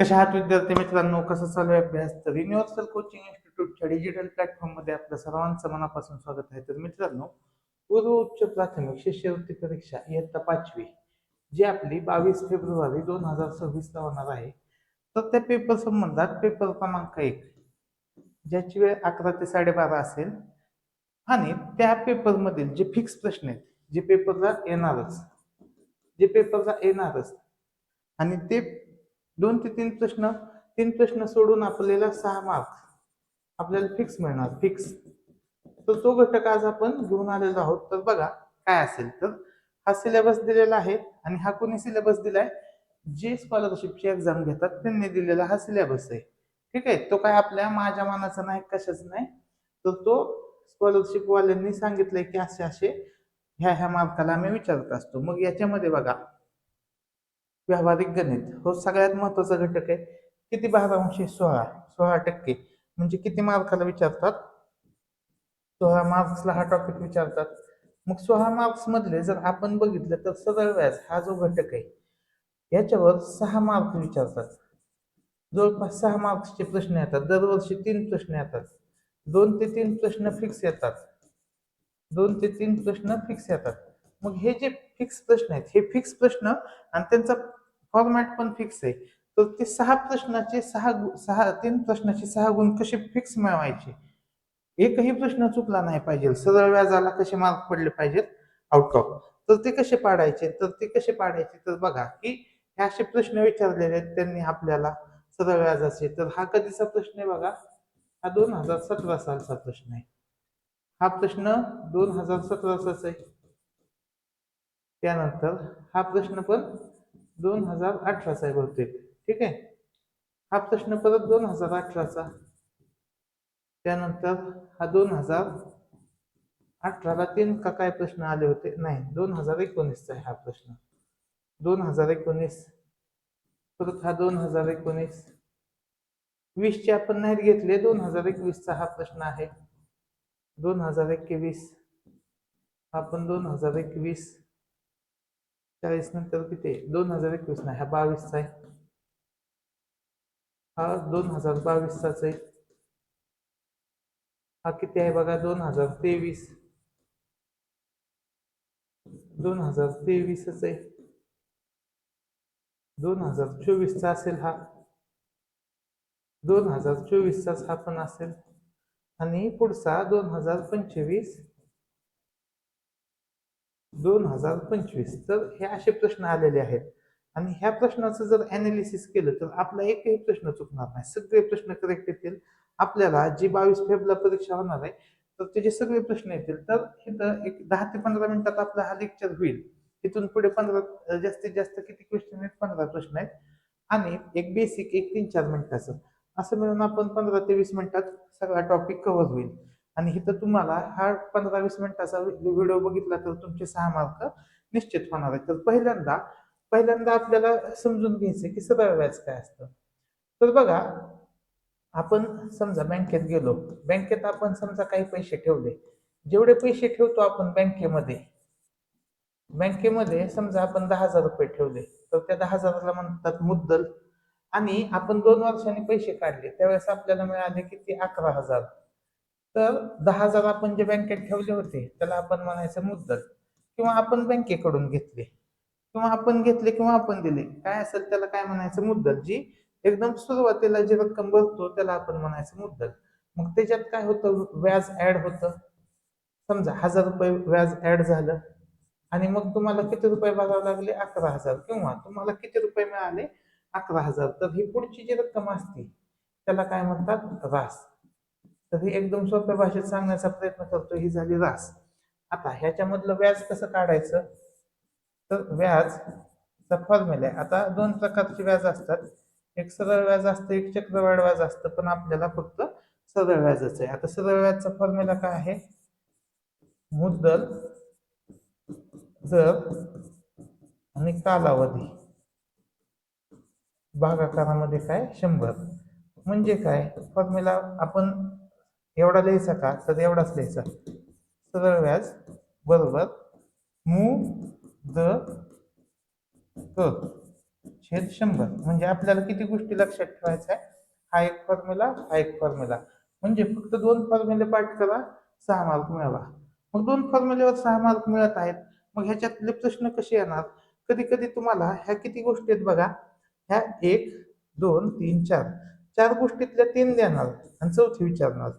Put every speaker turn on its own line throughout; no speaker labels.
कशा आहात विद्यार्थी मित्रांनो? कसं चालू आहे अभ्यास? तर युनिव्हर्सल कोचिंग इन्स्टिट्यूटच्या डिजिटल प्लॅटफॉर्ममध्ये आपलं सर्वांचं मनापासून स्वागत आहे. तर मित्रांनो पूर्व उच्च प्राथमिक शिष्यवृत्ती परीक्षा इयत्ता पाचवी जी आपली बावीस फेब्रुवारी दोन हजार सव्वीस ला होणार आहे. तर त्या पेपर संबंधात पेपर क्रमांक एक ज्याची वेळ अकरा ते साडेबारा असेल आणि त्या पेपरमधील जे फिक्स प्रश्न आहेत जे पेपरला येणारच जे पेपरला येणारच आणि ते दोन ते तीन प्रश्न तीन प्रश्न सोडून आपल्याला सहा मार्क्स आपल्याला फिक्स मिळणार फिक्स तर तो घटक आज आपण घेऊन आलेलो आहोत. तर बघा काय असेल तर हा सिलेबस दिलेला आहे आणि हा कोणी सिलेबस दिलाय? जे स्कॉलरशिपची एक्झाम घेतात त्यांनी दिलेला हा सिलेबस आहे. ठीक आहे? तो काय आपल्या माझ्या मनाचा नाही कशाच नाही? तर तो स्कॉलरशिप वाल्यांनी सांगितलंय की असे असे ह्या ह्या मार्काला आम्ही विचारत असतो. मग याच्यामध्ये बघा व्यावहारिक गणित हो सगळ्यात महत्त्वाचा घटक आहे. किती भागांशी सोळा सोळा टक्के म्हणजे किती मार्काला विचारतात? सोळा मार्क्सला हा टॉपिक विचारतात. मग सोळा मार्क्स मधले जर आपण बघितलं तर सरळ व्याज हा जो घटक आहे याच्यावर सहा मार्क विचारतात. जवळपास सहा मार्क्सचे प्रश्न येतात. दरवर्षी तीन प्रश्न येतात. दोन ते तीन प्रश्न फिक्स येतात. दोन ते तीन प्रश्न फिक्स येतात. मग हे जे फिक्स प्रश्न आहेत हे फिक्स प्रश्न आणि त्यांचा फॉर्मॅट पण फिक्स आहे. तर ते सहा प्रश्नाचे सहा सहा तीन प्रश्नाचे सहा गुण कसे फिक्स मिळवायचे? एकही प्रश्न चुकला नाही पाहिजे. सरळ व्याजाला कसे मार्क पडले पाहिजेत? आउट ऑफ तर ते कसे पाडायचे? तर ते कसे पाडायचे? तर बघा की हे असे प्रश्न विचारलेले आहेत. त्यांनी आपल्याला सरळ व्याजाचे. तर हा कधीचा प्रश्न आहे बघा? हा दोन हजार सतरा सालचा प्रश्न आहे. हा प्रश्न दोन हजार सतराचाच आहे. त्यानंतर हा प्रश्न पण दोन हजार अठराचा आहे बहुतेक ठीक आहे? हा प्रश्न परत दोन हजार अठराचा. त्यानंतर हा दोन हजार अठराला तीन का काय प्रश्न आले होते? नाही दोन हजार एकोणीसचा आहे हा प्रश्न. दोन हजार एकोणीस परत हा दोन हजार एकोणीस. वीसचे आपण नाहीत घेतले दोन हजार एकवीसचा हा प्रश्न आहे. दोन हजार एकवीस हा पण दोन हजार एकवीस चाळीस नंतर किती आहे? दोन हजार एकवीस नाही हा बावीसचा आहे. हा दोन हजार बावीसचाच आहे. हा किती आहे बघा? दोन हजार तेवीस. दोन हजार तेवीसच आहे. दोन हजार चोवीसचा असेल हा. दोन हजार चोवीसचाच हा पण असेल. आणि पुढचा दोन हजार पंचवीस. दोन हजार पंचवीस तर हे असे प्रश्न आलेले आहेत. आणि ह्या प्रश्नाचं जर अनालिसिस केलं तर आपला एकही प्रश्न चुकणार नाही. सगळे प्रश्न करेक्ट येतील. आपल्याला जी बावीस फेबला परीक्षा होणार आहे तर त्याचे सगळे प्रश्न येतील तर इथं एक दहा ते पंधरा मिनिटात आपला हा लेक्चर होईल. इथून पुढे पंधरा जास्तीत जास्त किती क्वेश्चन आहेत? पंधरा प्रश्न आहेत. आणि एक बेसिक एक तीन चार मिनिटाचं. असं मिळून आपण पंधरा ते वीस मिनिटात सगळा टॉपिक कव्हर होईल. आणि इथं तुम्हाला हा पंधरा वीस मिनिटाचा व्हिडिओ बघितला तर तुमचे सहा मार्क निश्चित होणार आहेत. तर पहिल्यांदा पहिल्यांदा आपल्याला समजून घ्यायचं की सरळ व्याज काय असतं. तर बघा आपण समजा बँकेत गेलो. बँकेत आपण समजा काही पैसे ठेवले. जेवढे पैसे ठेवतो आपण बँकेमध्ये बँकेमध्ये समजा आपण दहा हजार रुपये ठेवले. तर त्या दहा हजाराला म्हणतात मुद्दल. आणि आपण दोन वर्षांनी पैसे काढले. त्यावेळेस आपल्याला मिळाले किती? अकरा हजार. तर दहा हजार आपण जे बँकेत ठेवले होते त्याला आपण म्हणायचं मुद्दल. किंवा आपण बँकेकडून घेतले. किंवा आपण घेतले किंवा आपण दिले. काय असेल त्याला काय म्हणायचं मुद्दल? जी एकदम सुरुवातीला जी रक्कम भरतो त्याला आपण म्हणायचं मुद्दल. मग त्याच्यात काय होतं? व्याज ऍड होतं. समजा हजार रुपये व्याज ऍड झालं. आणि मग तुम्हाला किती रुपये भरावे लागले? अकरा हजार. किंवा तुम्हाला किती रुपये मिळाले? अकरा हजार. तर ही पुढची जी रक्कम असते त्याला काय म्हणतात? रास तर हे एकदम सोप्या भाषेत सांगण्याचा प्रयत्न करतो ही झाली रास आता ह्याच्यामधलं व्याज कसं काढायचं? तर व्याज फॉर्म्युला आहे. आता दोन प्रकारचे व्याज असतात. एक सरळ व्याज असतं एक चक्रवाढ व्याज असतं पण आपल्याला फक्त सरळ व्याजच आहे. आता सरळ व्याजचा फॉर्म्युला काय आहे? मुद्दल जर आणि कालावधी. भागाकारामध्ये काय? शंभर. म्हणजे काय? फॉर्म्युला आपण एवढा लिहायचा का? तर एवढाच लिहायचा. सरळ व्याज बरोबर. मू द क. छेद शंभर. म्हणजे आपल्याला किती गोष्टी लक्षात ठेवायच्या आहे हा एक फॉर्म्युला हा एक फॉर्म्युला म्हणजे फक्त दोन फॉर्म्युले पाठ करा सहा मार्क मिळवा मग दोन फॉर्म्युलेवर सहा मार्क मिळत आहेत. मग ह्याच्यातले प्रश्न कसे येणार? कधी कधी तुम्हाला ह्या किती गोष्टी आहेत बघा. ह्या एक दोन तीन चार. चार गोष्टीतल्या तीन देणार आणि चौथी विचारणार.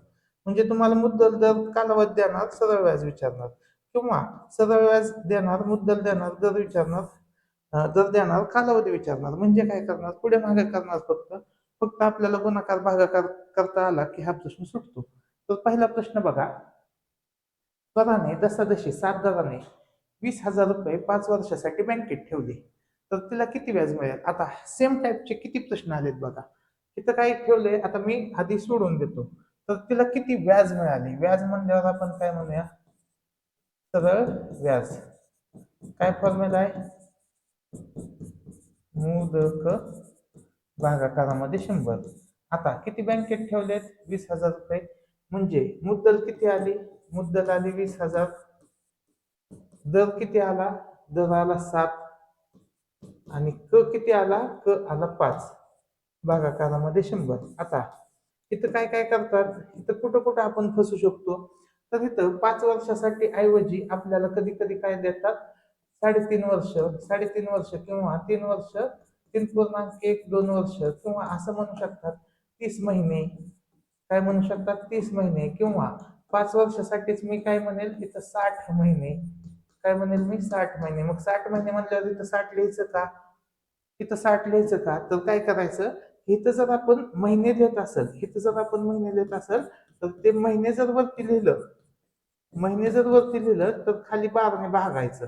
म्हणजे तुम्हाला मुद्दल दर कालावधी देणार सरळ व्याज विचारणार. किंवा सरळ व्याज देणार मुद्दल देणार दर विचारणार दर देणार कालावधी विचारणार. म्हणजे काय करणार? पुढे मागे करणार फक्त फक्त आपल्याला गुणाकार भागाकार करता आला की हा प्रश्न सुटतो. तर पहिला प्रश्न बघा. दराने दशादशी सात दराने वीस हजार रुपये पाच वर्षासाठी बँकेत ठेवले. तर तिला किती व्याज मिळेल? आता सेम टाईपचे किती प्रश्न आलेत बघा. इथं काय ठेवलंय आता मी आधी सोडून देतो. तर तिला किती व्याज मिळाली? व्याज म्हणल्यावर आपण काय म्हणूया? सरळ व्याज. काय फॉर्म्युला आहे? मुदक भागाकारामध्ये शंभर. आता किती बँकेत ठेवलेत? वीस हजार रुपये. म्हणजे मुद्दल किती आली? मुद्दल आली वीस हजार. दर किती आला? दर आला सात. आणि क किती आला? क आला पाच. भागाकारामध्ये शंभर. आता इथं काय काय करतात इथं कुठं कुठं आपण फसू शकतो. तर इथं पाच वर्षासाठी ऐवजी आपल्याला कधी कधी काय देतात साडेतीन वर्ष साडेतीन वर्ष किंवा तीन वर्ष तीन पूर्णांक एक दोन वर्ष किंवा असं म्हणू शकतात तीस महिने. काय म्हणू शकतात तीस महिने किंवा पाच वर्षासाठीच मी काय म्हणेल इथं साठ महिने. काय म्हणेल मी? साठ महिने. मग साठ महिने म्हणल्यावर इथं साठ लिहायचं का? इथं साठ लिहायचं का? तर काय करायचं? इथं जर आपण महिने देत असेल इथं जर आपण महिने देत असेल तर ते महिने जर वरती लिहिलं महिने जर वरती लिहिलं तर खाली बाराने भागायचं.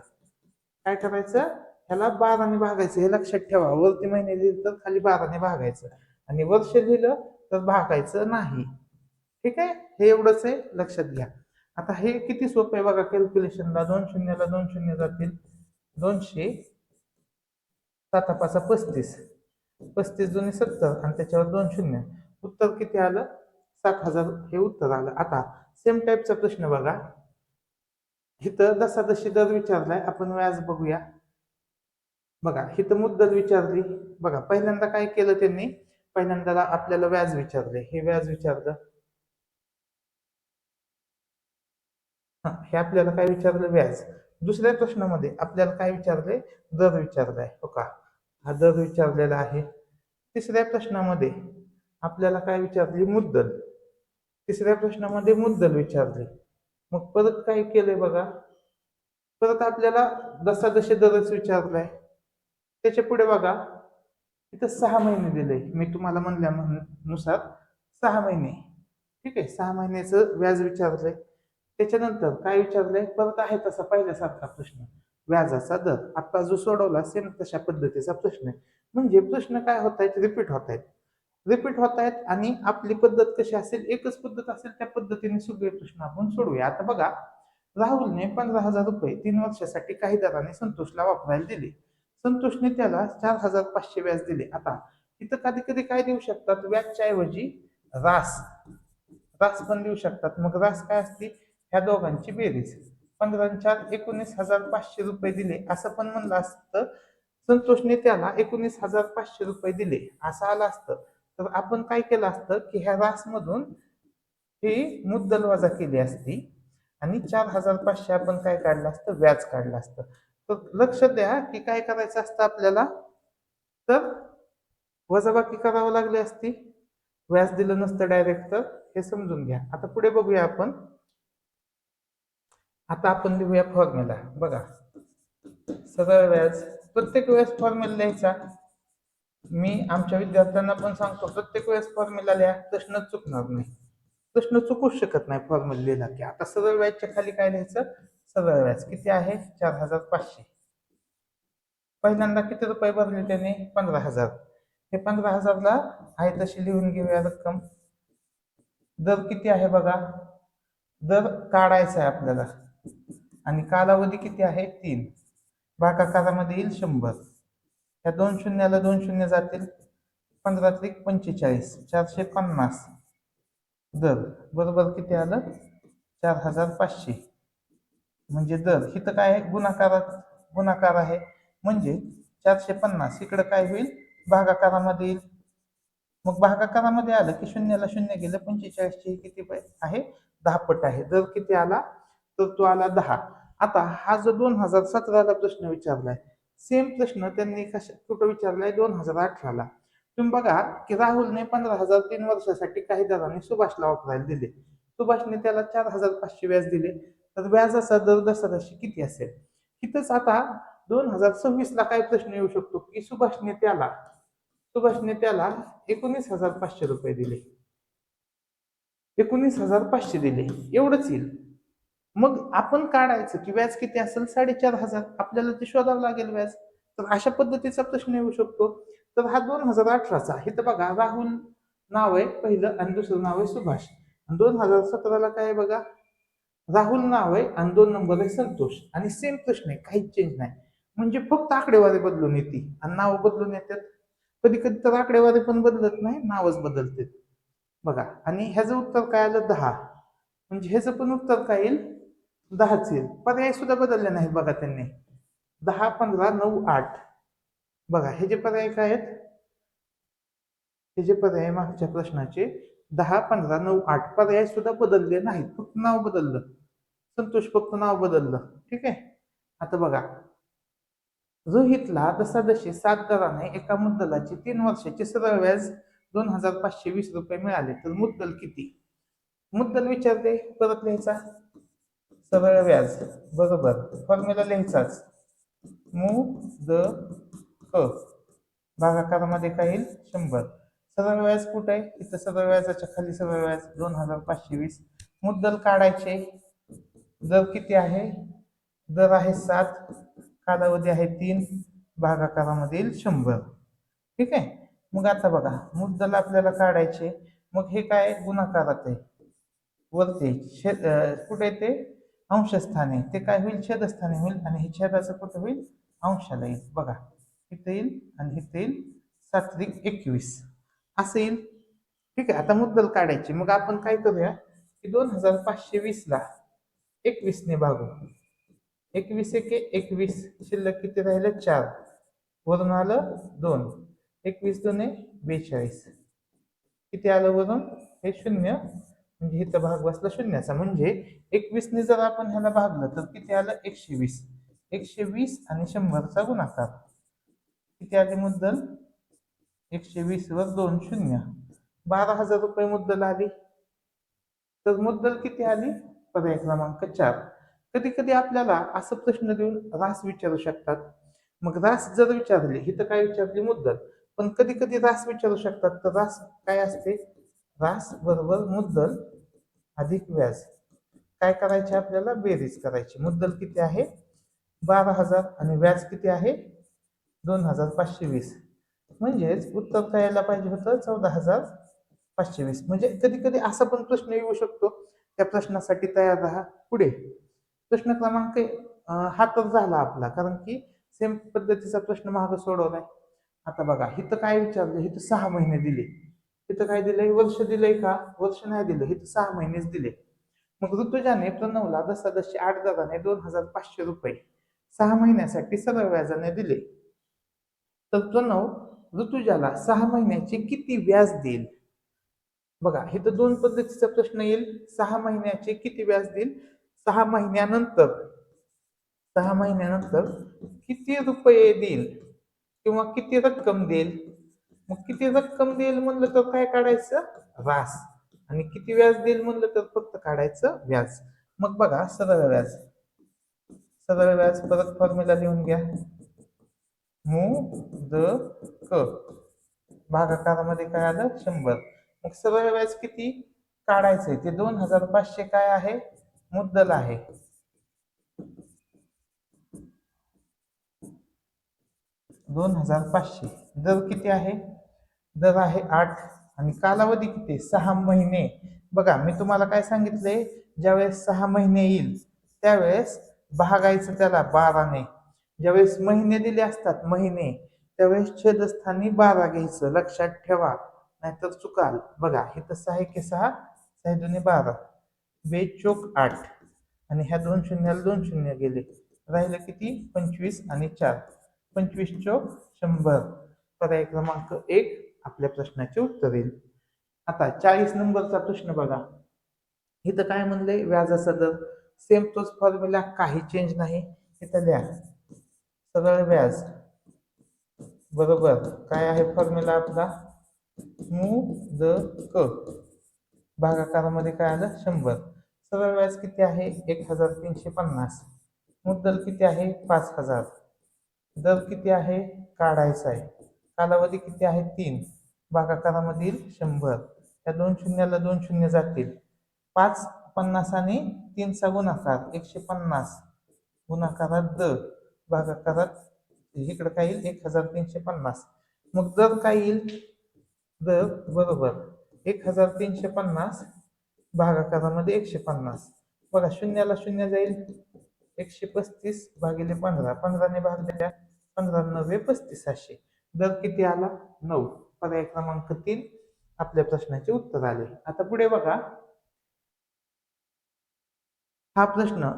काय करायचं? ह्याला बाराने भागायचं. हे लक्षात ठेवा. वरती महिने लिहिलं तर खाली बाराने भागायचं. आणि वर्ष लिहिलं तर भागायचं नाही. ठीक आहे? हे एवढंच आहे. लक्षात घ्या. आता हे किती सोपं आहे बघा कॅल्क्युलेशनला दोन शून्यला दोन शून्य जातील. दोनशे सातापाचा पस्तीस. पस्तीस दोन्ही सत्तर आणि त्याच्यावर दोन शून्य. उत्तर किती आलं? सात हजार हे उत्तर आलं. आता सेम टाईपचा प्रश्न बघा. इथं दशादशी दर विचारलाय. आपण व्याज बघूया. बघा इथं मुद्दल विचारली. बघा पहिल्यांदा काय केलं त्यांनी? पहिल्यांदा आपल्याला व्याज विचारले. हे व्याज विचारलं. हे आपल्याला काय विचारलं? व्याज. दुसऱ्या प्रश्नामध्ये आपल्याला काय विचारले? दर विचारलाय. हो का? हा दर विचारलेला आहे. तिसऱ्या प्रश्नामध्ये आपल्याला काय विचारली? मुद्दल. तिसऱ्या प्रश्नामध्ये मुद्दल विचारली. मग परत काय केलंय बघा? परत आपल्याला दसा दशे दरच विचारलाय. त्याच्या पुढे बघा. इथं सहा महिने दिले. मी तुम्हाला म्हणल्यानुसार सहा महिने. ठीक आहे? सहा महिन्याचं व्याज विचारलंय. त्याच्यानंतर काय विचारलंय? परत आहे तसा पहिल्यासारखा प्रश्न. व्याजाचा दर. आता जो सोडवला सेम तशा पद्धतीचा प्रश्न आहे. म्हणजे प्रश्न काय होत आहेत? रिपीट होत आहेत. रिपीट होत आहेत आणि आपली पद्धत कशी असेल? एकच पद्धत असेल त्या पद्धतीने सगळे प्रश्न आपण सोडवूया. आता बघा राहुलने पंधरा हजार रुपये तीन वर्षासाठी काही दराने संतोषला वापरायला दिले. संतोषने त्याला चार हजार पाचशे व्याज दिले. आता इथं कधी कधी काय देऊ शकतात? व्याजच्या ऐवजी रास रास पण देऊ शकतात. मग रास काय असते? ह्या दोघांची बेरीज. पंधरा चार एकोणीस हजार पाचशे रुपये दिले. असं पण म्हणलं असतं. संतोषने त्याला एकोणीस हजार पाचशे रुपये दिले. असं आलं असतं. तर आपण काय केलं असतं की ह्या रासमधून ही मुद्दल वजा केली असती आणि चार हजार पाचशे आपण काय काढलं असतं? व्याज काढलं असतं. तर लक्ष द्या की काय करायचं असतं आपल्याला? तर वजाबाकी करावं लागली असती. व्याज दिलं नसतं डायरेक्ट तर. हे समजून घ्या. आता पुढे बघूया आपण. आता आपण लिहूया फॉर्म्युला बघा. सरळ व्याज प्रत्येक वेळेस फॉर्म्युला लिहायचा. मी आमच्या विद्यार्थ्यांना पण सांगतो प्रत्येक वेळेस फॉर्म्युला लिहा. प्रश्न चुकणार नाही. प्रश्न चुकूच शकत नाही फॉर्म्युला लिहिला की. आता सरळ व्याजच्या खाली काय लिहायचं? सरळ व्याज किती आहे? चार हजार पाचशे. पहिल्यांदा किती रुपये भरले त्याने? पंधरा हजार. हे पंधरा हजारला आहे तशी लिहून घेऊया रक्कम. दर किती आहे बघा? दर काढायचा आहे आपल्याला. आणि कालावधी किती आहे? तीन. भागाकारामध्ये येईल शंभर. या दोन शून्याला दोन शून्य जातील. पंधरा त्रिक पंचेचाळीस. चारशे पन्नास. दर. बरोबर किती आलं? चार हजार पाचशे. म्हणजे दर. इथं काय आहे? गुणाकारात गुणाकार आहे. म्हणजे चारशे पन्नास. इकडं काय होईल? भागाकारामध्ये येईल. मग भागाकारामध्ये आलं की शून्याला शून्य गेलं. पंचेचाळीसची किती पै- आहे? दहा पट आहे. दर किती आला? तर तो आला दहा. आता हा जो दोन हजार सतराला प्रश्न विचारलाय सेम प्रश्न त्यांनी कशा कुठं विचारलाय? दोन हजार अठराला. तुम्ही बघा की राहुलने पंधरा हजार तीन वर्षासाठी काही दराने सुभाषला वापरायला दिले. सुभाषने त्याला चार हजार पाचशे व्याज दिले. तर व्याजाचा दर दसराशी किती असेल? इथंच आता दोन हजार सव्वीस ला काय प्रश्न येऊ शकतो की सुभाषने त्याला सुभाषने त्याला एकोणीस हजार पाचशे रुपये दिले. एकोणीस हजार पाचशे दिले. एवढंच येईल. मग आपण काढायचं की व्याज किती असेल? साडेचार हजार. आपल्याला ते शोधावं लागेल व्याज. तर अशा पद्धतीचा प्रश्न येऊ शकतो. तर हा दोन हजार अठराचा हे तर बघा राहुल नाव आहे पहिलं आणि दुसरं नाव आहे सुभाष. आणि दोन हजार सतराला काय आहे बघा? राहुल नाव आहे आणि दोन नंबर आहे संतोष. आणि सेम प्रश्न आहे. काहीच चेंज नाही. म्हणजे फक्त आकडेवारी बदलून येते. आणि नाव बदलून येतात. कधी कधी तर आकडेवारी पण बदलत नाही नावच बदलते बघा आणि ह्याचं उत्तर काय आलं? दहा. म्हणजे ह्याचं पण उत्तर काय येईल? दहाच. येईल पर्याय सुद्धा बदलले नाहीत बघा त्यांनी. दहा पंधरा नऊ आठ. बघा हे जे पर्याय काय आहेत? हे जे पर्याय मागच्या प्रश्नाचे दहा पंधरा नऊ आठ पर्याय सुद्धा बदलले नाहीत. फक्त नाव बदललं. संतोष फक्त नाव बदललं. ठीक आहे? आता बघा. रोहितला दसादशे सात दराने एका मुद्दलाचे तीन वर्षाचे सरळ व्याज दोन हजार पाचशे वीस रुपये मिळाले तर मुद्दल किती? मुद्दल विचारते परत लिहायचा. सरळ व्याज. बरोबर. फॉर्म्युला लिहायचाच मु द क. भागाकारामध्ये काय येईल शंभर. सरळ व्याज कुठे? आहे इथं सरळ व्याजाच्या खाली सरळ व्याज. दोन हजार पाचशे वीस. मुद्दल काढायचे. दर किती आहे? दर आहे सात. कालावधी आहे तीन. भागाकारामध्ये येईल शंभर. ठीक आहे? मग आता बघा. मुद्दल आपल्याला काढायचे. मग हे काय? गुणाकारात आहे. वरती. शे कुठे आहे ते? अंशस्थाने. ते काय होईल? छेदस्थाने होईल आणि हे छेदाचं कुठं होईल? अंशाला येईल. बघा. इथं येईल आणि इथं येईल. सात्विक एकवीस. असं येईल. ठीक आहे. आता मुद्दल काढायची. मग आपण काय करूया? की दोन हजार पाचशे वीसला एकवीसने भागू. एकवीस एके एकवीस. शिल्लक किती राहिलं? चार. वरून आलं दोन. एकवीस दोन बेचाळीस. किती आलं वरून? हे शून्य. म्हणजे इथं भाग बसला शून्याचा. म्हणजे एकवीसने जर आपण ह्याला भागलं तर किती आलं? एकशे वीस एकशे वीस आणि शंभरचा गुणाकार. किती आले मुद्दल? एकशे वीस वर दोन शून्य. बारा हजार रुपये मुद्दल आली. तर मुद्दल किती आली? पर्याय क्रमांक चार. कधी कधी आपल्याला असं प्रश्न देऊन रास विचारू शकतात. मग रास जर विचारली ही तर काय विचारली? मुद्दल. पण कधी कधी रास विचारू शकतात. तर रास काय असते? रास बरोबर मुद्दल. अधिक व्याज. काय करायचे आपल्याला? बेरीज करायची. मुद्दल किती आहे? बारा हजार. आणि व्याज किती आहे? दोन हजार पाचशे वीस. म्हणजेच उत्तर काय यायला पाहिजे होतं चौदा हजार पाचशे वीस. म्हणजे कधी कधी असा पण प्रश्न येऊ शकतो. त्या प्रश्नासाठी तयार राहा. पुढे. प्रश्न क्रमांक हा तर झाला आपला. कारण की सेम पद्धतीचा प्रश्न मागं सोडवलाय. आता बघा इथं काय विचारलं? हिथं सहा महिने दिले. तिथं काय दिलंय? वर्ष दिलंय का? वर्ष नाही दिलं. इथं सहा महिनेच दिले. मग ऋतुजाने प्रणवला दसादशे आठ दराने दोन हजार पाचशे रुपये. सहा महिन्यासाठी सरळ व्याजाने दिले. तर प्रणव ऋतुजाला सहा महिन्याचे किती व्याज देईल? बघा इथं दोन पद्धतीचा प्रश्न येईल. सहा महिन्याचे किती व्याज देईल? सहा महिन्यानंतर. सहा महिन्यानंतर किती रुपये देईल? किंवा किती रक्कम देईल? मग किती रक्कम देईल म्हणलं तर काय काढायचं? रास आणि किती व्याज देईल म्हणलं तर फक्त काढायचं व्याज. मग बघा सरळ व्याज. सरळ व्याज परत फॉर्म्युला लिहून घ्या. मु द क. भागाकारामध्ये काय आलं? शंभर. मग सरळ व्याज किती? काढायचंय. ते दोन हजार पाचशे काय आहे? मुद्दल आहे. दोन हजार पाचशे दर किती आहे? दर आहे आठ आणि कालावधी किती? सहा महिने. बघा मी तुम्हाला काय सांगितले? ज्यावेळेस सहा महिने येईल त्यावेळेस भागायचं त्याला बाराने. ज्यावेळेस महिने दिले असतात महिने त्यावेळेस छेदस्थानी बारा घ्यायचं. लक्षात ठेवा नाहीतर चुकाल. बघा हे तसं आहे की सहा. सहा दोन्ही बारा. बेचोक आठ. आणि ह्या दोन शून्याला दोन शून्य गेले. राहिलं किती? पंचवीस आणि चार. पंचवीस चौक शंभर. पर्याय क्रमांक एक आपल्या प्रश्नाचे उत्तर येईल. आता चाळीस नंबरचा प्रश्न बघा. इथं काय म्हणलंय? व्याजाचा दर सेम तोच फॉर्म्युला काही चेंज नाही. इथं द्या. सरळ व्याज. बरोबर. काय आहे फॉर्म्युला आपला? मू द क. भागाकारामध्ये काय आलं? शंभर. सरळ व्याज किती आहे? एक हजार तीनशे पन्नास. मुद्दल किती आहे? पाच हजार. दर किती आहे? काढायचा आहे. कालावधी किती आहे? तीन. भागाकारामधील शंभर. या दोन शून्याला दोन शून्य जातील. पाच पन्नास आणि तीनचा गुणाकार. एकशे पन्नास. गुणाकारात द. भागाकारात इकडं काय येईल? एक हजार तीनशे पन्नास. मग दर काय येईल? दर बरोबर. एक हजार तीनशे पन्नास. भागाकारामध्ये एकशे पन्नास. बघा शून्याला शून्य जाईल. एकशे पस्तीस भागिले पंधरा. पंधराने भागलेल्या पंधरा नव्हे पस्तीस पस्तीसाशे दर किती आला? नऊ. पर्याय क्रमांक तीन. आपल्या प्रश्नाचे उत्तर आले. आता पुढे बघा. हा प्रश्न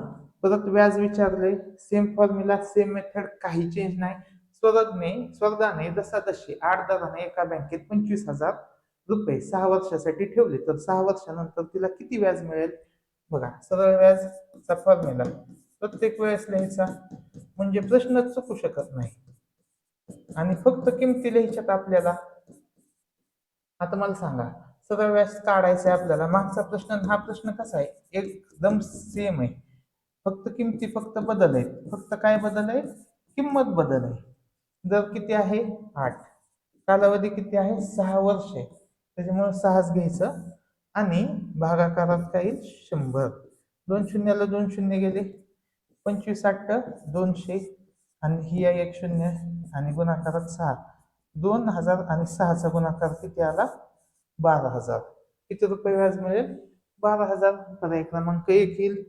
परत व्याज विचारले. सेम फॉर्म्युला सेम मेथड काही चेंज नाही. स्वर्गने स्वर्गाने दसादशी आठ दराने एका बँकेत पंचवीस हजार रुपये सहा वर्षासाठी ठेवले. तर सहा वर्षानंतर तिला किती व्याज मिळेल? बघा सरळ व्याजचा फॉर्म्युला प्रत्येक वेळेस लिहायचा. म्हणजे प्रश्नच चुकू शकत नाही. आणि फक्त किमती लिहायच्यात आपल्याला. आता मला सांगा सगळं व्याज काढायचा आहे आपल्याला. मागचा प्रश्न हा प्रश्न कसा आहे? एकदम सेम आहे. फक्त किमती फक्त बदल आहेत. फक्त काय बदल आहे? किंमत बदल आहे. दर किती आहे? आठ. कालावधी किती आहे? सहा वर्ष आहे. त्याच्यामुळे सहाच घ्यायचं आणि भागाकारात काय येईल शंभर. दोन शून्याला दोन शून्य गेले. पंचवीस आठ दोनशे. आणि ही आहे एक शून्य आणि गुणाकारात सहा. दोन हजार आणि सहाचा गुणाकार किती आला? बारा हजार. किती रुपये व्याज मिळेल? बारा हजार. पर्याय क्रमांक एक येईल.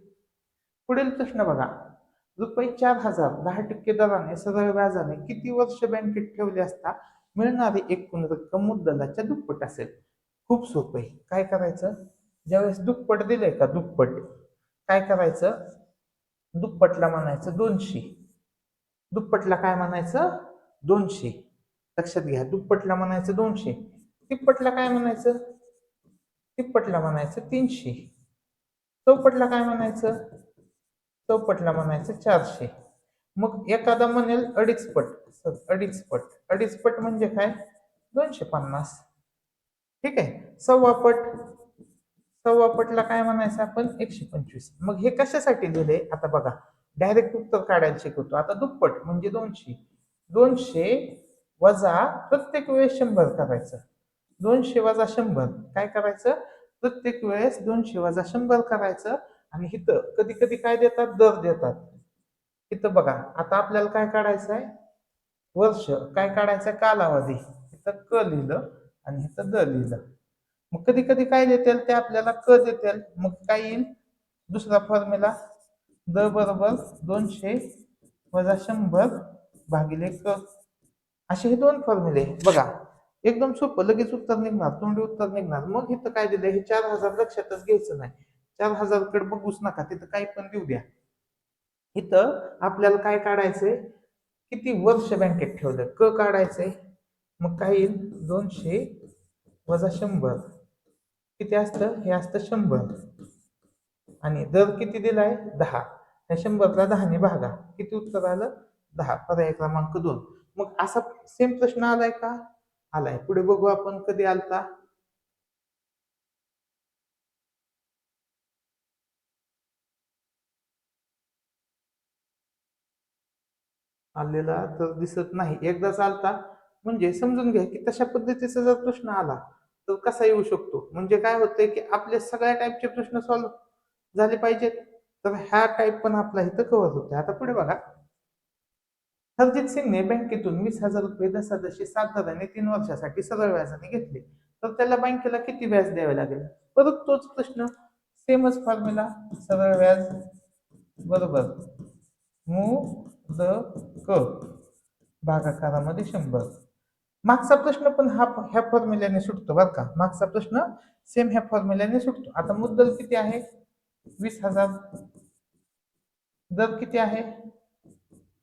पुढील प्रश्न बघा. रुपये चार हजार दहा टक्के दराने सरळ व्याजाने किती वर्ष बँकेत ठेवले असता मिळणारी एकूण रक्कम मुद्दलाच्या दुप्पट असेल? खूप सोपं आहे. काय करायचं? ज्यावेळेस दुप्पट दिलंय का दुप्पट? काय करायचं? दुप्पटला म्हणायचं दोनशे. दुप्पटला काय म्हणायचं? दोनशे. लक्षात घ्या दुप्पटला म्हणायचं दोनशे. तिप्पटला काय म्हणायचं? तिप्पटला म्हणायचं तीनशे. चौपटला काय म्हणायचं? चौपटला म्हणायचं चारशे. मग एखादा म्हणेल अडीच पट अडीच पट अडीच पट म्हणजे काय? दोनशे पन्नास. ठीक आहे? सव्वा पट सव्वा पटला काय म्हणायचं आपण? एकशे पंचवीस. मग हे कशासाठी लिहिले आता बघा. डायरेक्ट उत्तर काढायला शिकवतो. आता दुप्पट म्हणजे दोनशे. दोनशे वजा प्रत्येक वेळेस शंभर करायचं. दोनशे वजा शंभर. काय करायचं? प्रत्येक वेळेस दोनशे वजा शंभर करायचं आणि इथं कधी कधी काय देतात? दर देतात. इथं बघा आता आपल्याला काय काढायचं आहे वर्ष. काय काढायचं? आहे कालावधी. इथं क लिहिलं आणि इथं द लिहिलं. मग कधी कधी काय देतील? ते आपल्याला क देतील. मग काय येईल? दुसरा फॉर्म्युला द बरोबर दोनशे वजा शंभर भागिले क. असे हे दोन फॉर्म्युले बघा एकदम सोपं लगेच उत्तर निघणार तोंडी उत्तर निघणार. मग इथं काय दिलं हे चार हजार लक्षातच घ्यायचं नाही. चार हजारकडे बघूच नका तिथं काही पण देऊ द्या. इथं आपल्याला काय काढायचंय? किती वर्ष बँकेत ठेवलं? क काढायचंय? मग काय येईल? दोनशे वजा शंभर. किती असतं? हे असतं शंभर. आणि दर किती दिलाय? दहा. या शंभरला दहाने भागा. किती उत्तर आलं? दहा. पर्याय क्रमांक दोन. मग असा सेम प्रश्न आलाय का? आलाय. पुढे बघू आपण कधी आलता. आलेला तर दिसत नाही. एकदा चालता म्हणजे समजून घ्या की तशा पद्धतीचा जर प्रश्न आला तर कसा येऊ शकतो? म्हणजे काय होतंय की आपले सगळ्या टाईपचे प्रश्न सॉल्व्ह झाले पाहिजेत. तर ह्या टाईप पण आपला इथं कव्हर होते आता पुढे बघा. हरजित सिंगने बँकेतून वीस हजार रुपये दशादशी सात दराने तीन वर्षासाठी सरळ व्याजाने घेतले. तर त्याला बँकेला किती व्याज द्यावे लागेल? परत तोच प्रश्न. सेमच फॉर्म्युला सरळ व्याज. बरोबर. मू. द. क. भागाकारामध्ये शंभर. मागचा प्रश्न पण हा ह्या फॉर्म्युल्याने सुटतो बरं का. मागचा प्रश्न सेम ह्या फॉर्म्युल्याने सुटतो. आता मुद्दल किती आहे? वीस हजार. दर किती आहे?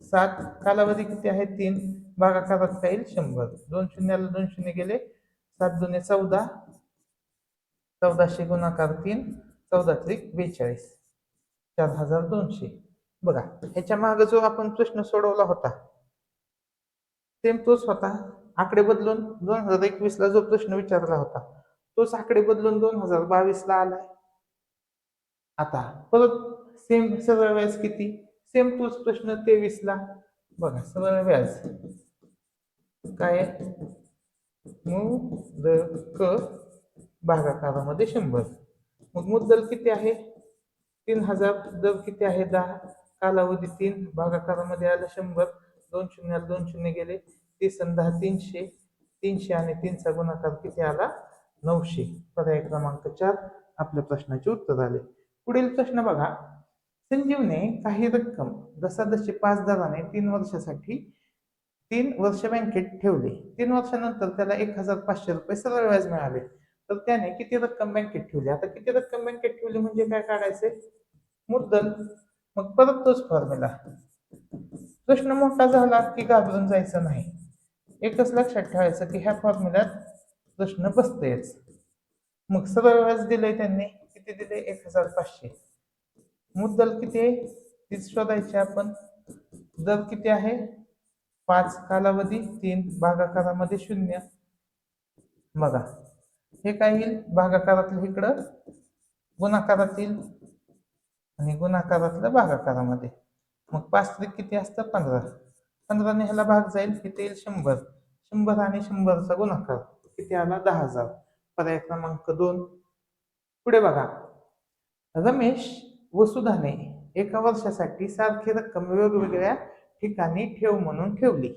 सात. कालावधी किती आहे? तीन. भागाकारात येईल शंभर. दोन शून्याला दोन शून्य गेले. सात दोन चौदा. चौदाशे गुणाकार तीन. चौदा त्रिक बेचाळीस. चार हजार दोनशे. बघा ह्याच्या मागे जो आपण प्रश्न सोडवला होता सेम तोच होता. आकडे बदलून दोन हजार एकवीस ला जो प्रश्न विचारला होता तोच आकडे बदलून दोन हजार बावीस ला आलाय. आता परत सेम सरळ व्याज किती? सेम तोच प्रश्न तेवीस ला. बघा सरळ व्याज. काय? मुदक भागाकारामध्ये शंभर. मग मुद्दल किती आहे? तीन हजार. दर किती आहे? दहा. कालावधी तीन. भागाकारामध्ये आलं शंभर. दोन शून्याला दोन शून्य गेले. तीस आणि दहा तीनशे. तीनशे आणि तीनचा गुणाकार किती आला? नऊशे. पर्याय क्रमांक चार. आपल्या प्रश्नाचे उत्तर आले. पुढील प्रश्न बघा. संजीवने काही रक्कम जसाजशी पाच दराने तीन वर्षासाठी तीन वर्ष बँकेत ठेवले. तीन वर्षानंतर त्याला एक हजार पाचशे रुपये सरळ व्याज मिळाले. तर त्याने किती रक्कम बँकेत ठेवली? आता किती रक्कम बँकेत ठेवली म्हणजे काय काढायचे? मुद्दल. मग परत तोच फॉर्म्युला प्रश्न मोठा झाला की घाबरून जायचं नाही. एकच लक्षात ठेवायचं की ह्या फॉर्म्युल्यात प्रश्न बसतेच. मग सरळ व्याज दिलंय त्यांनी. किती दिले? एक हजार पाचशे. मुद्दल किती आहे? तीच शोधायची आपण. दर किती आहे? पाच कालावधी तीन भागाकारामध्ये शून्य. बघा. हे काय येईल? भागाकारातलं इकडं गुणाकारातील आणि गुणाकारातलं भागाकारामध्ये. मग पाच त्रिक किती असतं? पंधरा. पंधराने ह्याला भाग जाईल. किती येईल शंभर. शंभर आणि शंभरचा गुणाकार. किती आला? दहा हजार. पर्याय क्रमांक दोन. पुढे बघा. रमेश व सुधाने एका वर्षासाठी सारखी रक्कम वेगवेगळ्या ठिकाणी ठेव म्हणून ठेवली.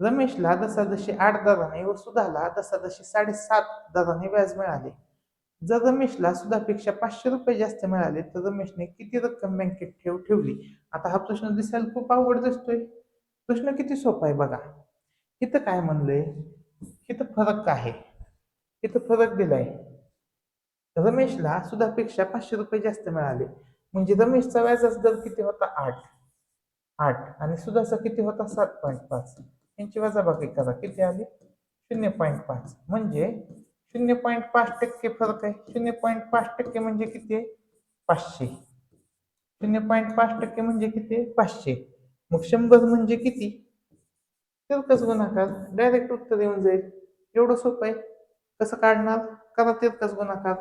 रमेशला दसादशी आठ दराने व सुधाला दसा साडेसात दराने व्याज मिळाले. जर रमेशला सुधापेक्षा पाचशे रुपये जास्त मिळाले तर रमेशने किती रक्कम बँकेत ठेव ठेवली? आता हा प्रश्न दिसायला खूप अवघड दिसतोय. प्रश्न किती सोपा आहे बघा. इथं काय म्हणलंय? इथं फरक आहे. इथं फरक दिलाय. रमेशला सुधापेक्षा पाचशे रुपये जास्त मिळाले. म्हणजे रमेशचा व्याजाचा दर किती होता? आठ. आठ. आणि सुधाचा किती होता? सात पॉईंट पाच. यांची वजाबाकी करा. किती आली? शून्य पॉईंट पाच. म्हणजे शून्य पॉईंट पाच टक्के फरक आहे. शून्य पॉईंट पाच टक्के म्हणजे किती आहे? पाचशे. शून्य पॉईंट पाच टक्के म्हणजे किती आहे? पाचशे. मग शंभर म्हणजे किती? तिरकस गुणाकार. डायरेक्ट उत्तर येऊन जाईल. एवढं सोपं आहे? कसं काढणार? करा तिरकस गुणाकार.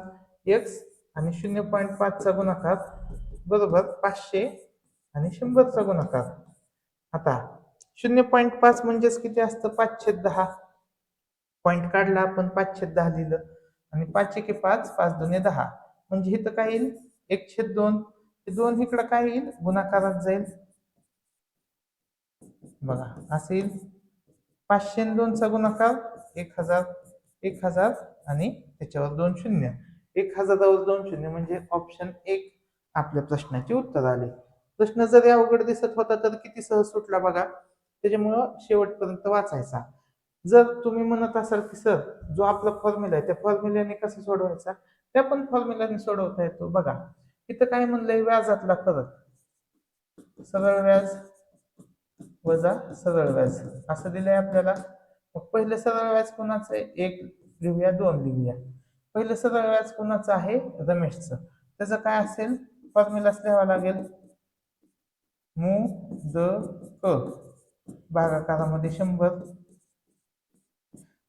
एक्स आणि शून्य पॉईंट पाचचा गुणाकार बरोबर पाचशे आणि शंभरचा गुणाकार. आता शून्य पॉईंट पाच म्हणजेच किती असतं? पाचशे दहा. पॉईंट काढला आपण पाचशे दहा लिहिलं. आणि पाच एके पाच पाच दोन्ही दहा. म्हणजे इथं काय येईल? एकशे दोन. हे दोन इकडं काय येईल? गुणाकारात जाईल. बघा असेल पाचशे दोनचा गुणाकार एक हजार एक हजार आणि त्याच्यावर दोन शून्य. एक हजारावर दोन शून्य म्हणजे ऑप्शन एक आपल्या प्रश्नाचे उत्तर आले. प्रश्न जरी अवघड दिसत होता तर किती सहज सुटला बघा. त्याच्यामुळं शेवटपर्यंत वाचायचा. जर तुम्ही म्हणत असाल की सर जो आपला फॉर्म्युला आहे त्या फॉर्म्युल्याने कसं सोडवायचा? त्या पण फॉर्म्युल्याने सोडवता येतो. बघा इथं काय म्हणलंय? व्याजातला फरक. सरळ व्याज वजा सरळ व्याज. असं दिलंय आपल्याला. मग पहिलं सरळ व्याज कोणाचं आहे? एक लिहूया दोन लिहूया. पहिलं सरळ व्याज कुणाचं आहे? रमेशचं. त्याचं काय असेल? फॉर्म्युलाच लिहावा लागेल. मू द क. भागाकारामध्ये शंभर.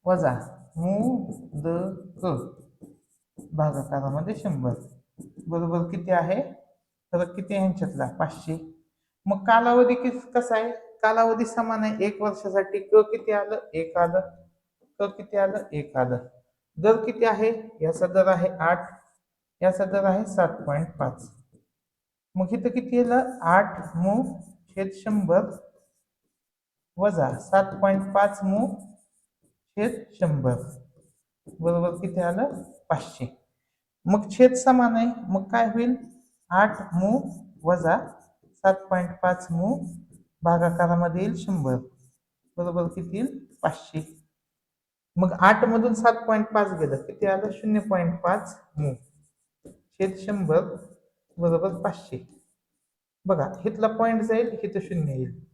वजा मू द क. भागाकारामध्ये शंभर. बरोबर किती आहे? तर किती ह्यांच्यातला पाचशे. मग कालावधी किस कसा आहे? कालावधी समान आहे. एक वर्षासाठी क किती आलं? एक आलं. क किती आलं? एक आलं. दर किती आहे? याचा दर आहे आठ. याचा दर आहे सात पॉईंट पाच. मग इथं किती येलं आठ मू छेद शंभर वजा सात पॉईंट पाच मू छेद शंभर. बरोबर किती आलं? पाचशे. मग छेद समान आहे. मग काय होईल? आठ मू वजा सात पॉईंट पाच मू भागाकारामध्ये येईल शंभर. बरोबर किती येईल? पाचशे. मग आठ मधून सात पॉईंट पाच गेलं. किती आलं? शून्य पॉईंट पाच मू. छेद शंभर बरोबर पाचशे. बघा इथला पॉईंट जाईल हिथं शून्य येईल.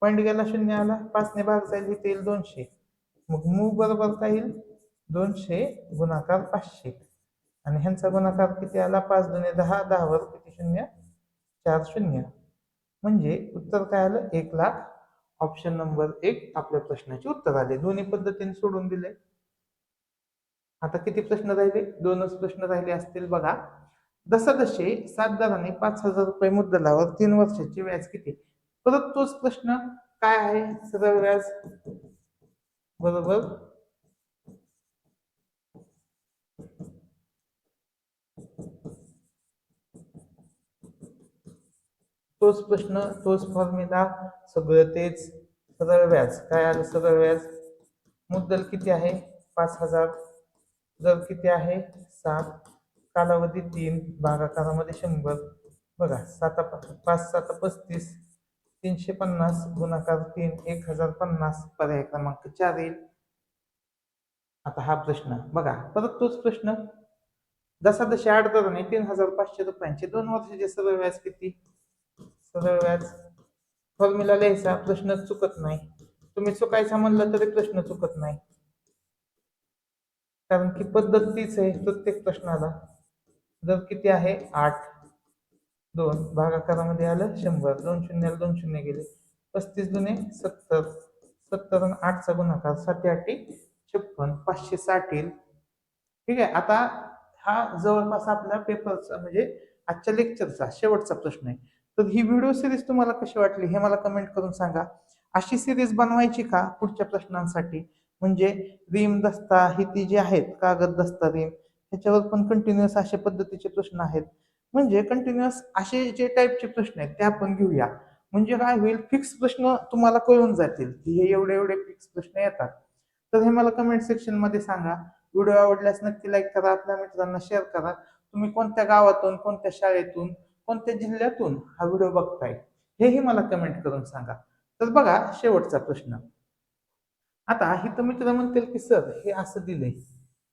पॉईंट गेला शून्य आला. पाचने भाग जाईल इथे येईल दोनशे. मग मू बरोबर काय येईल? दोनशे गुणाकार पाचशे. आणि ह्यांचा गुणाकार किती आला? पाच दोन्ही दहा दहावर किती शून्य? चार शून्य. म्हणजे उत्तर काय आलं? एक लाख ऑप्शन नंबर एक आपल्या प्रश्नाचे उत्तर आले. दोन्ही पद्धतीने सोडून दिले. आता किती प्रश्न राहिले? दोनच प्रश्न राहिले असतील बघा. दशादशे सात दराने पाच हजार रुपये मुद्दलावर तीन वर्षाचे व्याज किती? परत तोच प्रश्न काय आहे? सरळ व्याज? बरोबर? तोच प्रश्न तोच फॉर्म्युला सगळं तेच. सरळ व्याज. काय आलं सरळ व्याज? मुद्दल किती आहे? पाच हजार. दर किती आहे? सात. कालावधी तीन. भागाकारामध्ये शंभर. बघा सात पाच सात पस्तीस. तीनशे पन्नास. गुणाकार तीन एक हजार पन्नास. पर्याय क्रमांक चार येईल. आता हा प्रश्न. बघा परत तोच प्रश्न. जसा जसे आठ दराने तीन हजार पाचशे रुपयांचे. दोन वर्षाचे सरळ व्याज किती? सरळ व्याज फॉर्म्युला लिहायचा प्रश्न चुकत नाही. तुम्ही चुकायचा म्हणलं तरी प्रश्न चुकत नाही. कारण की पद्धत तीच आहे प्रत्येक प्रश्नाला. जर किती आहे? आठ. दोन. भागाकारामध्ये आलं शंभर. दोन शून्याला दोन शून्य गेले. पस्तीस दुने सत्तर. सत्तर आणि आठचा गुणाकार साती आठी छप्पन. पाचशे साठ येईल. ठीक आहे. आता हा जवळपास आपल्या पेपरचा म्हणजे आजच्या लेक्चरचा शेवटचा प्रश्न आहे. तर ही व्हिडिओ सिरीज तुम्हाला कशी वाटली हे मला कमेंट करून सांगा. अशी सिरीज बनवायची का पुढच्या प्रश्नांसाठी? म्हणजे रिम दस्ता ही ती जी आहेत कागद दस्ता रिम ह्याच्यावर पण कंटिन्युअस अशा पद्धतीचे प्रश्न आहेत. म्हणजे कंटिन्युअस असे जे टाईपचे प्रश्न आहेत ते आपण घेऊया. म्हणजे काय होईल फिक्स प्रश्न तुम्हाला कळून जातील की हे एवढे एवढे फिक्स प्रश्न येतात. तर हे मला कमेंट सेक्शनमध्ये सांगा. व्हिडिओ आवडल्यास नक्की लाईक करा आपल्या मित्रांना शेअर करा. तुम्ही कोणत्या गावातून कोणत्या शाळेतून कोणत्या जिल्ह्यातून हा व्हिडिओ बघताय हेही मला कमेंट करून सांगा. तर बघा शेवटचा प्रश्न. आता ही तर मित्र म्हणतील की सर हे असं दिलंय.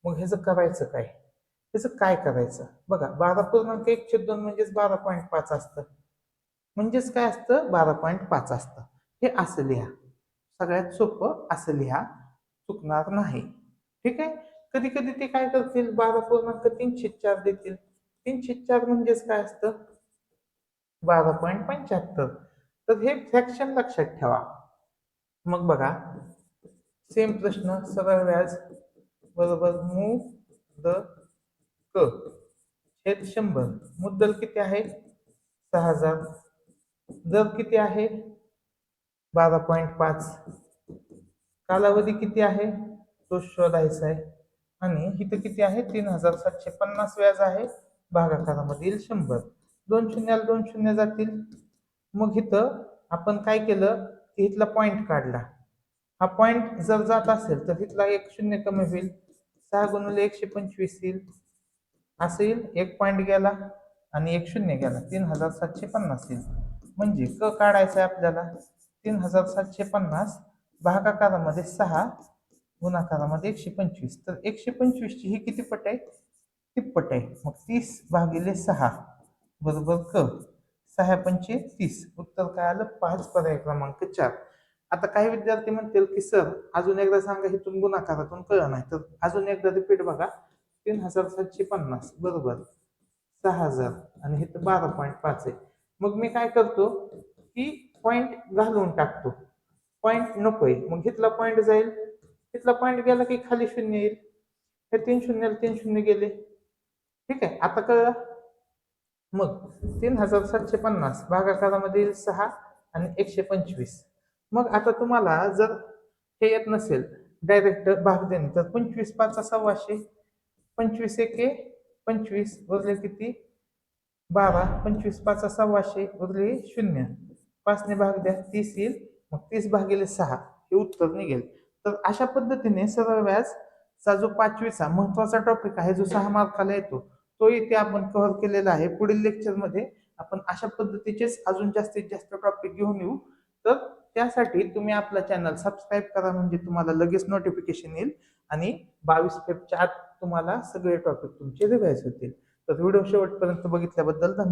मग ह्याचं करायचं काय? त्याचं काय करायचं? बघा बारा पूर्णांक एकशे दोन म्हणजेच बारा पॉईंट पाच असतं. म्हणजेच काय असतं? बारा पॉईंट पाच असतं. हे असं लिहा. सगळ्यात सोपं असं लिहा. चुकणार नाही. ठीक आहे? कधी कधी ते काय करतील? बारा पूर्णांक तीनशे चार देतील. तीनशे चार म्हणजेच काय असतं? बारा पॉईंट पंच्याहत्तर. तर हे फ्रॅक्शन लक्षात ठेवा. मग बघा. सेम प्रश्न सरळ व्याज बरोबर मू द क. छेद शंभर. मुद्दल किती आहे? सहा हजार. दर किती आहे? बारा पॉईंट पाच. कालावधी किती आहे? तो शोधायचा आहे. आणि इथं किती आहे? तीन हजार सातशे पन्नास व्याज आहे. भागाकारामधील शंभर. दोन शून्याला दोन शून्य जातील. मग इथं आपण काय केलं? की इथला पॉईंट काढला. हा पॉईंट जर जात असेल तर इथला एक शून्य कमी होईल. सहा गुणुले एकशे पंचवीस येईल. असं येईल. एक पॉईंट गेला आणि एक शून्य गेला. तीन हजार सातशे पन्नास येईल. म्हणजे क काढायचं आहे आपल्याला? तीन हजार सातशे पन्नास भागाकारामध्ये सहा गुणाकारामध्ये एकशे पंचवीस. तर एकशे पंचवीसची ही किती पट आहे? तिप्पट आहे. मग तीस भागिले सहा. बरोबर क सहा पंचे तीस. उत्तर काय आलं? पाच पर्याय क्रमांक चार. आता काही विद्यार्थी म्हणतील की सर अजून एकदा सांगा हिथून गुणाकारातून कळलं नाही. तर अजून एकदा रिपीट बघा. तीन हजार सातशे पन्नास. बरोबर. सहा हजार. आणि हे तर बारा पॉईंट पाच आहे. मग मी काय करतो? की पॉईंट घालून टाकतो. पॉईंट नकोय. मग इथला पॉईंट जाईल. इथला पॉईंट गेला की खाली शून्य येईल. हे तीन शून्याला तीन शून्य गेले. ठीक आहे. आता कळलं? मग तीन हजार सातशे पन्नास भागाकारामध्ये येईल सहा आणि एकशे पंचवीस. मग आता तुम्हाला जर हे येत नसेल डायरेक्ट भाग देणे तर पंचवीस पाचचा सव्वाशे पंचवीस एके पंचवीस उरले किती? बारा पंचवीस पाच सव्वाशे उरले शून्य. पाचने भाग द्या तीस येईल. मग तीस भागिले सहा हे उत्तर निघेल. तर अशा पद्धतीने सरळ व्याजचा जो पाचवीचा महत्त्वाचा टॉपिक आहे जो सहा मार्काला येतो तो इथे आपण कव्हर केलेला आहे. पुढील लेक्चरमध्ये आपण अशा पद्धतीचेच अजून जास्तीत जास्त टॉपिक घेऊन येऊ. तर त्यासाठी तुम्ही आपला चॅनल सबस्क्राईब करा म्हणजे तुम्हाला लगेच नोटिफिकेशन येईल आणि बावीस फेबच्या आत तुम्हाला सगळे टॉपिक तुमचे रिवाईज होतील. तर व्हिडिओ शेवटपर्यंत बघितल्याबद्दल धन्यवाद.